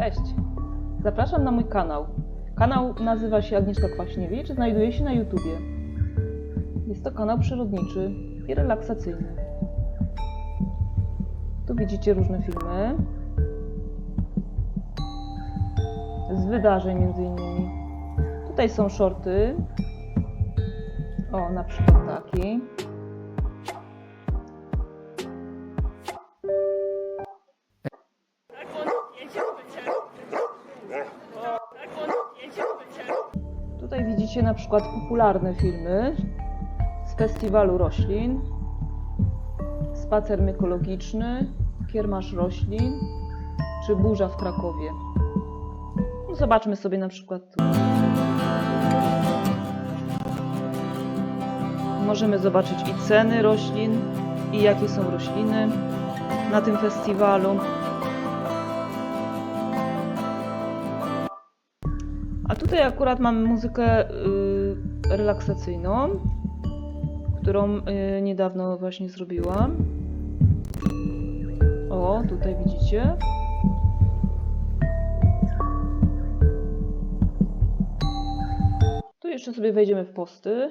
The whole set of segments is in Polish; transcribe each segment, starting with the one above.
Cześć! Zapraszam na mój kanał. Kanał nazywa się Agnieszka Kwaśniewicz, znajduje się na YouTubie. Jest to kanał przyrodniczy i relaksacyjny. Tu widzicie różne filmy z wydarzeń między innymi. Tutaj są shorty. O, na przykład taki. Tutaj widzicie na przykład popularne filmy z festiwalu roślin, spacer mykologiczny, kiermasz roślin czy burza w Krakowie. No zobaczmy sobie na przykład tu. Możemy zobaczyć i ceny roślin, i jakie są rośliny na tym festiwalu. A tutaj akurat mamy muzykę y, relaksacyjną, którą y, niedawno właśnie zrobiłam. O, tutaj widzicie. Tu jeszcze sobie wejdziemy w posty.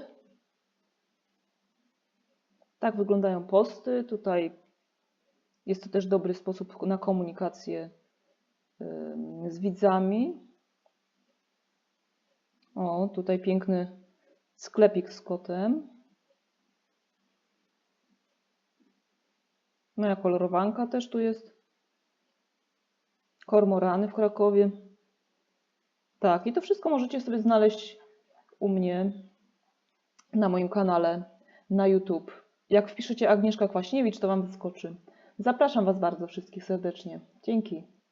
Tak wyglądają posty. Tutaj jest to też dobry sposób na komunikację y, z widzami. O, tutaj piękny sklepik z kotem. Moja kolorowanka też tu jest. Kormorany w Krakowie. Tak, i to wszystko możecie sobie znaleźć u mnie na moim kanale na YouTube. Jak wpiszecie Agnieszka Kwaśniewicz, to Wam wyskoczy. Zapraszam Was bardzo wszystkich serdecznie. Dzięki.